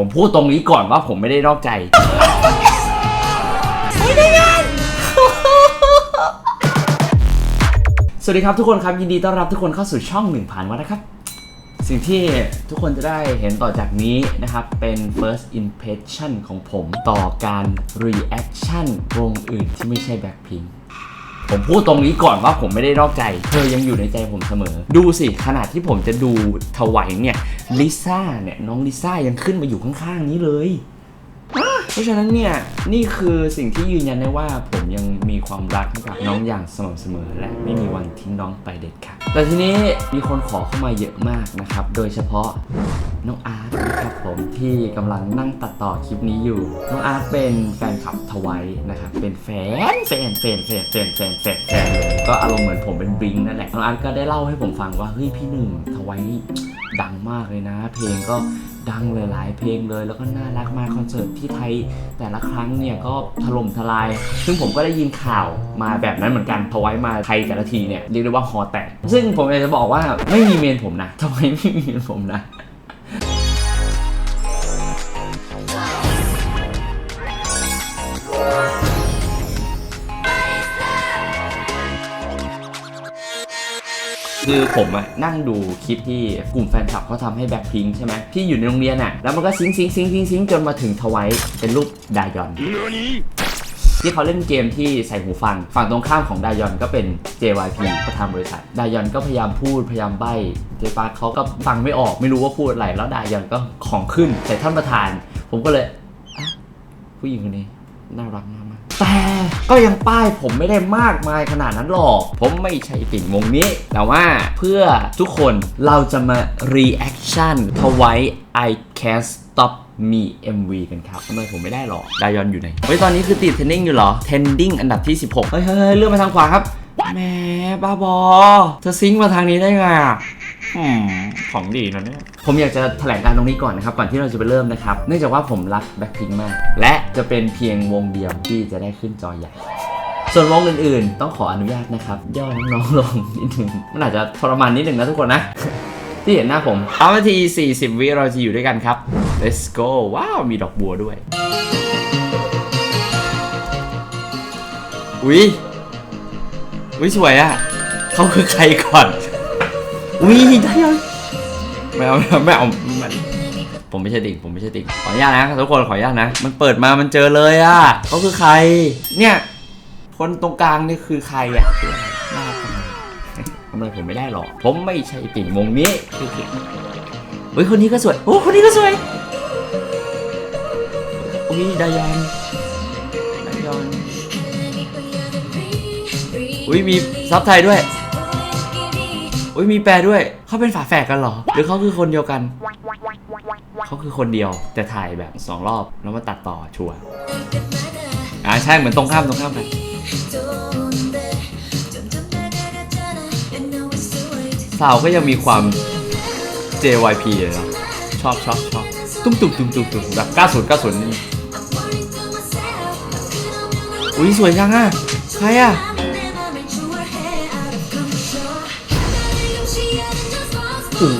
ผมพูดตรงนี้ก่อนว่าผมไม่ได้นอกใจ สวัสดีครับทุกคนครับ ยินดีต้อนรับทุกคนเข้าสู่ช่องหนึ่งผ่านวัดนะครับ สิ่งที่ทุกคนจะได้เห็นต่อจากนี้นะครับ เป็น first impression ของผมต่อการ reaction วงอื่นที่ไม่ใช่ Blackpink ผมพูดตรงนี้ก่อนว่าผมไม่ได้นอกใจ เธอยังอยู่ในใจผมเสมอ ดูสิขนาดที่ผมจะดูถวายเนี่ยลิซ่าเนี่ยน้องลิซ่ายังขึ้นมาอยู่ข้างๆนี้เลยเพราะฉะนั้นเนี่ยนี่คือสิ่งที่ยืนยันได้ว่าผมยังมีความรักให้กับน้องอย่างสม่ำเสมอ และไม่มีวันทิ้งน้องไปเด็ดขาดแต่ทีนี้มีคนขอเข้ามาเยอะมากนะครับ โดยเฉพาะ น้องอาร์ตครับผมที่กำลังนั่งตัดต่อคลิปนี้อยู่ น้องอาร์ตเป็นแฟนคลับทวายนะครับ เป็นแฟนแฟนแฟนแฟนแฟนแฟนแฟนแฟนเลยก็อารมณ์เหมือนผมเป็นบลิงนั่นแหละ น้องอาร์ตก็ได้เล่าให้ผมฟังว่า เฮ้ยพี่หนึ่งทวายดังมากเลยนะ เพลงก็ดังเลยหลายเพลงเลยแล้วก็น่ารักมากคอนเสิร์ตที่ไทยแต่ละครั้งเนี่ยก็ถล่มทลาย ซึ่งผมก็ได้ยินข่าวมาแบบนั้นเหมือนกันพอไว้มาไทยแต่ละทีเนี่ยเรียกได้ว่าฮอแตกซึ่งผมอยากจะบอกว่าไม่มีเมนผมนะทำไมไม่มีเมนผมนะ คือผมอะนั่งดูคลิปที่กลุ่มแฟนคลับเขาทำให้แบ็คพิงใช่ไหมที่อยู่ในโรงเรียนอะแล้วมันก็ซิงซิงซิงซิงซิงจนมาถึงทวายเป็นรูปดายอน ที่เขาเล่นเกมที่ใส่หูฟัง ฝั่งตรงข้ามของดายอนก็เป็น JYP ประธานบริษัท ดายอนก็พยายามพูดพยายามใบ้เจปาร์คเขาก็ฟังไม่ออกไม่รู้ว่าพูดอะไร แล้วดายอนก็ของขึ้นใส่ท่านประธาน ผมก็เลยอะผู้หญิงคนนี้น่ารักมากมาก แต่ก็ยังป้ายผมไม่ได้มากมายขนาดนั้นหรอก ผมไม่ใช่ติ่งวงนี้ แต่ว่าเพื่อทุกคนเราจะมา reaction ทวาย I can't stop me MV กันครับทำไมผมไม่ได้หรอดายอนอยู่ไหน เฮ้ย ตอนนี้คือติด trending อยู่เหรอ trending อันดับที่ 16 เฮ้ยเฮ้ยเลื่อนมาทางขวาครับ แหมบ้าบอ เธอซิงค์มาทางนี้ได้ไงอะ อืมของดีนะเนี่ย ผมอยากจะแถลงการตรงนี้ก่อนนะครับ ก่อนที่เราจะไปเริ่มนะครับ เนื่องจากว่าผมรักแบ็คพิงมาก และจะเป็นเพียงวงเดียวที่จะได้ขึ้นจอใหญ่ ส่วนวงอื่นๆ ต้องขออนุญาตนะครับ ย่อน้องๆลงนิดนึงมันอาจจะทรมานนิดนึงนะทุกคนนะ ที่เห็นหน้าผมเอานาที 40 วิเราจะอยู่ด้วยกันครับ let's go ว้าว มีดอกบัวด้วยอุ๊ยอุ๊ยสวยอะเขาคือใครก่อน อุ๊ยได้ยังไม่เอาไม่เอาไม่เอาไม่ผมไม่ใช่ติ่งผมไม่ใช่ติ่งขออนุญาตนะทุกคนขออนุญาตนะ มันเปิดมามันเจอเลยอะเขาคือใคร เนี่ยคนตรงกลางนี่คือใครอะคืออะไรน่ารักจังเลยทำไมผมไม่ได้หรอก ผมไม่ใช่ติ่งวงนี้คือเก่งเฮ้ยคนนี้ก็สวยโอ้คนนี้ก็สวยอุ้ยดายอนดายอนอุ้ยมีซับไทยด้วย อุ้ยมีแปลด้วย เขาเป็นฝาแฝดกันเหรอ หรือเขาคือคนเดียวกัน เขาคือคนเดียว แต่ถ่ายแบบสองรอบแล้วมาตัดต่อชัวร์อ่าใช่เหมือนตรงข้ามตรงข้ามกันสาวก็ยังมีความ JYP เลยนะชอบชอบชอบตุ้มตุ้มตุ้มตุ้มตุ้มแบบ90 90นี่อุ้ยสวยจังอะ ใครอะ อู้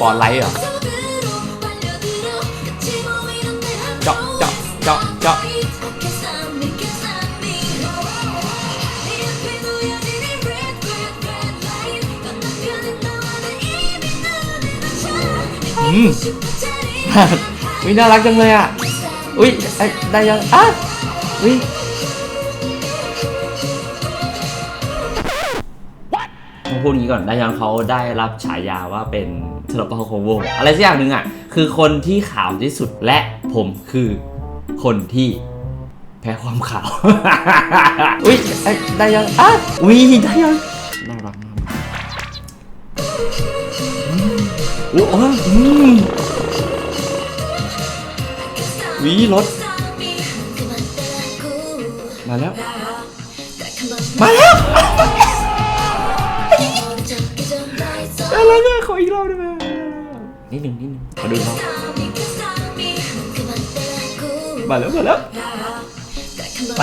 ปอดไลท์เหรอเจาะเจาะเจาะเจาะอืมอุ้ยน่ารักจังเลยอะ อุ้ยไอ้ได้ยังอะอุ้ย ต้องพูดงี้ก่อนด้ยังเขาได้รับฉายาว่าเป็นเทเลปาโควอะไรสักอย่างหนึ่งอะ คือคนที่ขาวที่สุดและผมคือคนที่แพ้ความขาว อุ้ยได้ยังอะอุ้ยได้ยังน่ารักมากอืมโอ้โหอืมวีรถมาแล้ว มาแล้ว ออีกรอบได้ไหมนิดหนึ่งนิดหนึ่งขอดูน้องมาแล้วมาแล้วมาแล้วน่ารักยังเลย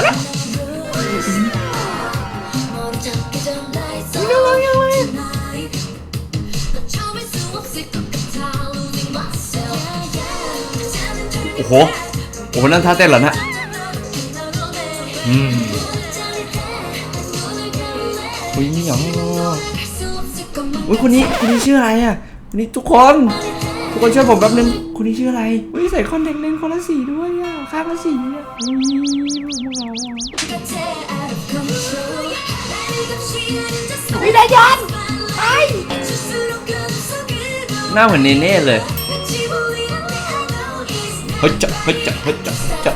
But you โอ้โห โอ้โห นั่นท่าเต้นเหรอนะอืม อุ้ยคนนี้คนนี้ชื่ออะไรอะคนนี้ทุกคน ทุกคนช่วยผมแป๊บนึงคนนี้ชื่ออะไรอุ้ยใส่คอนแทคเลนส์คนละสีด้วยอะข้างละสีอะอุ้ยพวกเราอะไม่ได้ยอนไปหน้าเหมือนเนเน่เลยเฮ้ยจะเฮ้ยจะเฮ้ยจะจะ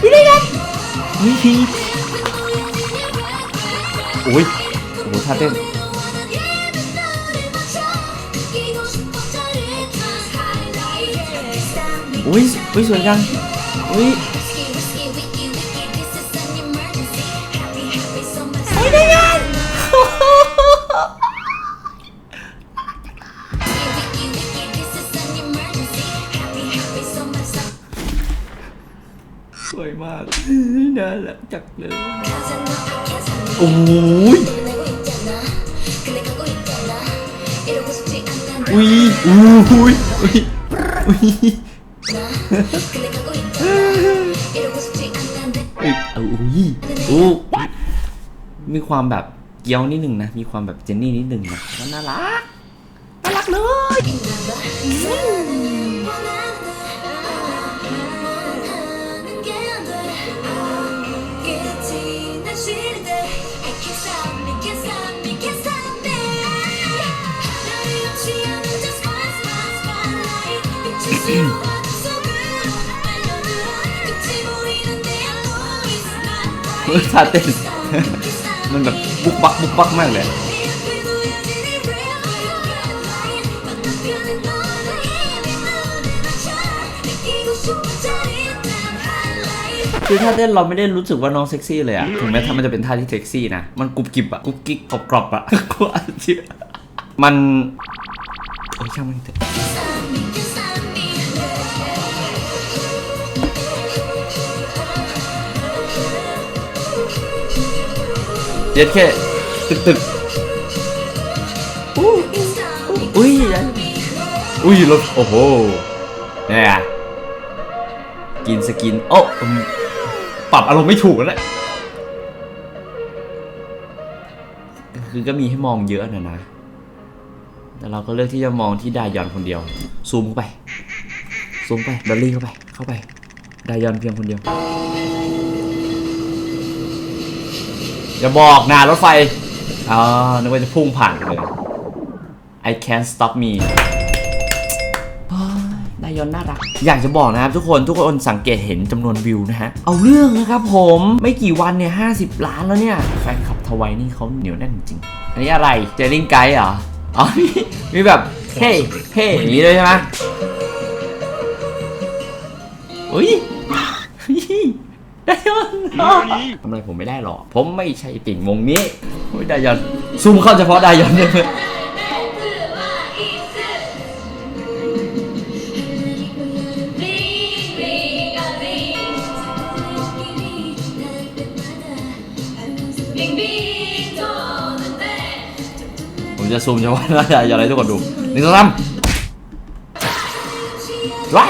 ไม่ได้ยอนเฮ้ยโอ้ยโอ้โหท่าเต้น อุ้ยอุ้ยสวยจังอุ้ยไม่ได้ยอนสวยมากน่ารักจังเลยโอ้ยอุ้ยอุ้ยอุ้ยอุ้ยอุ้ย เอาอุ้ยอู้มีความแบบเกี้ยวนิดหนึ่งนะ มีความแบบเจนนี่นิดหนึ่งนะน่ารัก น่ารักเลย ท่าเต้น มันแบบบุกบักบุกบักมากเลยคือท่าเต้นเราไม่ได้รู้สึกว่าน้องเซ็กซี่เลยอะถึงแม้ถ้ามันจะเป็นท่าที่เซ็กซี่นะ มันกรุบกริบอะกุ๊กกิ๊กกรอบกรอบๆอะกลัวเชื่อมัน โอ้ยช่างมันเถอะ ย็ดแค่ตึกตึกอู้อุ้ยอุ้ยรถโอ้โหเนี่ยกินสกินโอ้อืมปรับอารมณ์ไม่ถูกแล้วแหละคือก็มีให้มองเยอะนะนะ แต่เราก็เลือกที่จะมองที่ดายอนคนเดียว ซูมเข้าไป ซูมไปดอลลี่เข้าไป เข้าไป ดายอนเพียงคนเดียว อย่าบอกนะรถไฟอ๋อนึกว่าจะพุ่งผ่านเลย I can't stop me เฮ้ยดายอนน่ารัก อยากจะบอกนะครับทุกคนทุกคนสังเกตเห็นจำนวนวิวนะฮะ เอาเรื่องนะครับผมไม่กี่วันเนี่ย50ล้านแล้วเนี่ย แฟนคลับทวายนี่เขาเหนียวแน่นจริงๆอันนี้อะไรเจลิงไกด์เหรอ อ๋อมีมีแบบ เฮ้เฮ้อย่างนี้เลยใช่ไหมอุ้ยได้ยอน ทำอะไรผมไม่ได้หรอก ผมไม่ใช่ติ่งวงนี้โอ้ยไดายอน ซูมเข้าเฉพาะไดายอนเลยผมจะซูมเฉพาะไดายอนให้ทุกคนดูหนึ่งสองสามไล่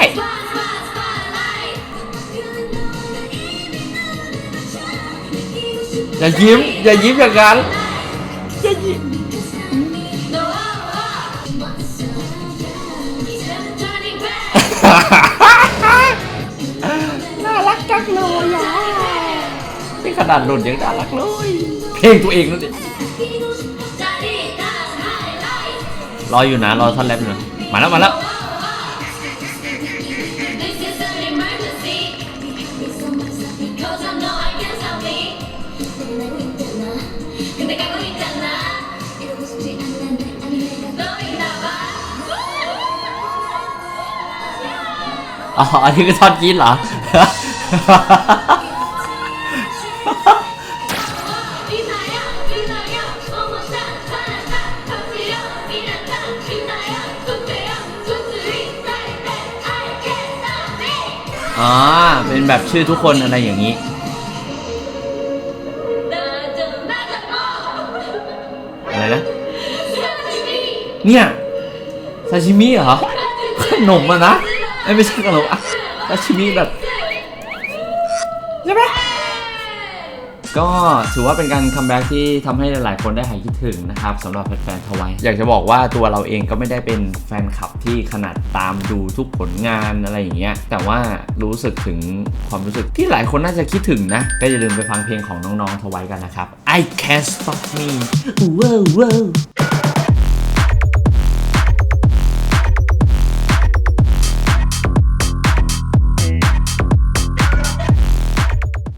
อย่ายิ้ม อย่ายิ้มอย่างนั้นอย่ายิ้มน่ารักจังเลยอะนี่ขนาดหล่นยังน่ารักเลย เพลงตัวเองนั่นดิรออยู่นะ รอท่อนแรปอยู่นะมาแล้ว มาแล้ว อ๋อ อันนี้คือทอดกินเหรอ อ๋อ เป็นแบบชื่อทุกคนอะไรอย่างนี้ อะไรนะ เนี่ยซาชิมิเหรอ ขนมอะนะ ไม่ใช่ขนมอะราชินีแบบใช่ไหมก็ถือว่าเป็นการคัมแบ็กที่ทำให้หลาย ๆ คนได้หายคิดถึงนะครับสำหรับแฟนๆทวายอยากจะบอกว่าตัวเราเองก็ไม่ได้เป็นแฟนคลับที่ขนาดตามดูทุกผลงานอะไรอย่างเงี้ยแต่ว่ารู้สึกถึงความรู้สึกที่หลายคนน่าจะคิดถึงนะ ก็อย่าลืมไปฟังเพลงของน้อง ๆ ทวายกันนะครับ I can't stop me wow wow